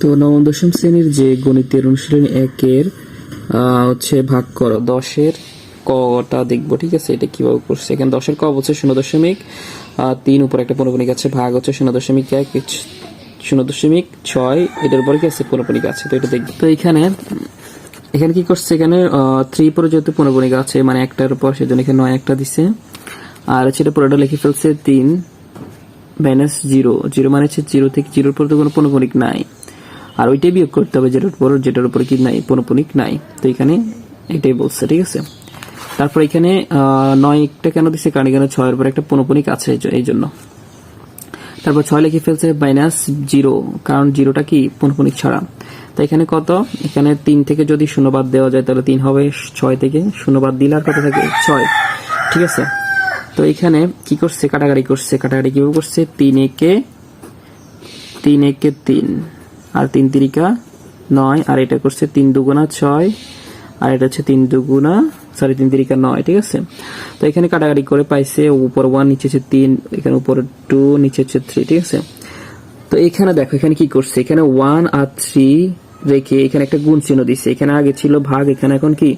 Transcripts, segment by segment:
তো নবম, দশম শ্রেণির যে গণিতের অনুশীলনী একের হচ্ছে ভাগ করো। দশের কটা দেখব, ঠিক আছে? এটা কীভাবে করছে? এখানে দশের ক বলছে শূন্য দশমিক তিন উপর একটা পৌনপনিক আছে, ভাগ হচ্ছে শূন্য দশমিক এক শূন্য দশমিক ছয়, এটার উপরে কি আছে? পৌনপনিক আছে, তো এটা দেখব। তো এখানে এখানে কি করছে? এখানে থ্রি পরে যেহেতু পৌনপনিক আছে মানে একটার উপর, সেজন্য এখানে নয় একটা দিছে। আর হচ্ছে এটা পুরোটা লিখে ফেলছে তিন মাইনাস জিরো জিরো মানে হচ্ছে জিরো থেকে জিরোর পর তো কোনো পৌনপনিক নাই। আর ওইটাই বিয়োগ করতে হবে যেটার উপর যেটার উপর কি নাই পৌনপনিক নাই। তো এখানে এটাই বলছে ঠিক আছে? তারপর এখানে আহ, একটা কেন দিছে? কারণ এখানে ছয়ের পর একটা পৌনপনিক আছে এই জন্য। তারপর ছয় লিখে ফেলছে মাইনাস জিরো কারণ জিরোটা কি? পৌনপনিক ছাড়া। তো এখানে কত? এখানে তিন থেকে যদি শূন্য বাদ দেওয়া যায় তাহলে তিন হবে ছয় থেকে শূন্য বাদ দিলে আর কত থাকে? ছয়। ঠিক আছে? তো এখানে কি করছে? কাটাকাটি করছে কাটাকাটি কীভাবে করছে? তিন একে তিন একে তিন। আর তিন তিরিকা নয় আর এটা করছে তিন দুগুণা ছয় আর এটা হচ্ছে তিন দুগুণা সরি তিন তিরিকা নয় ঠিক আছে? তো এখানে কাটাকাটি করে পাইছে উপর ওয়ান নিচে হচ্ছে তিন এখানে উপরে টু নিচে হচ্ছে থ্রি ঠিক আছে? তো এখানে দেখো এখানে কি করছে? এখানে ওয়ান আর থ্রি রেখে এখানে একটা গুণ চিহ্ন দিচ্ছে এখানে আগে ছিল ভাগ এখানে এখন কি?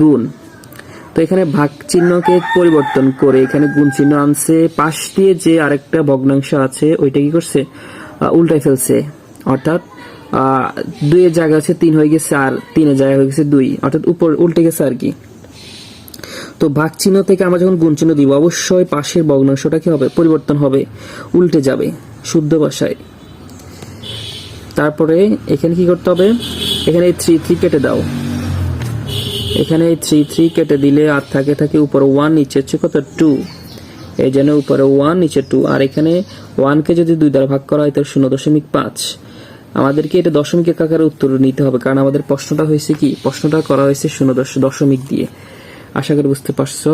গুণ। তো এখানে ভাগ চিহ্নকে পরিবর্তন করে এখানে গুণ চিহ্ন আনছে। পাশ দিয়ে যে আরেকটা ভগ্নাংশ আছে ওইটা কি করছে? আহ, উল্টায় ফেলছে। অর্থাৎ দুইয়ের জায়গা হচ্ছে তিন হয়ে গেছে আর তিনের জায়গা হয়ে গেছে দুই। অর্থাৎ উপর উল্টে গেছে আর কি। তো ভাগ চিহ্ন থেকে আমরা যখন গুণ চিহ্ন দিব, অবশ্যই পাশের ভগ্নাংশটা কি হবে? পরিবর্তন হবে। উল্টে যাবে, শুদ্ধ ভাষায়। তারপরে এখানে কি করতে হবে? এখানে থ্রি থ্রি কেটে দাও। এখানে থ্রি থ্রি কেটে দিলে আর থাকে থাকে উপরে ওয়ান নিচে হচ্ছে কত? টু এই জন্য উপরে ওয়ান নিচে টু আর এখানে ওয়ানকে যদি দুই দ্বারা ভাগ করা হয়, তাহলে শূন্য দশমিক পাঁচ। আমাদেরকে এটা দশমিক আকারে উত্তর নিতে হবে, কারণ আমাদের প্রশ্নটা হয়েছে কি? প্রশ্নটা করা হয়েছে শূন্য দশ- দশমিক দিয়ে। আশা করি বুঝতে পারছ।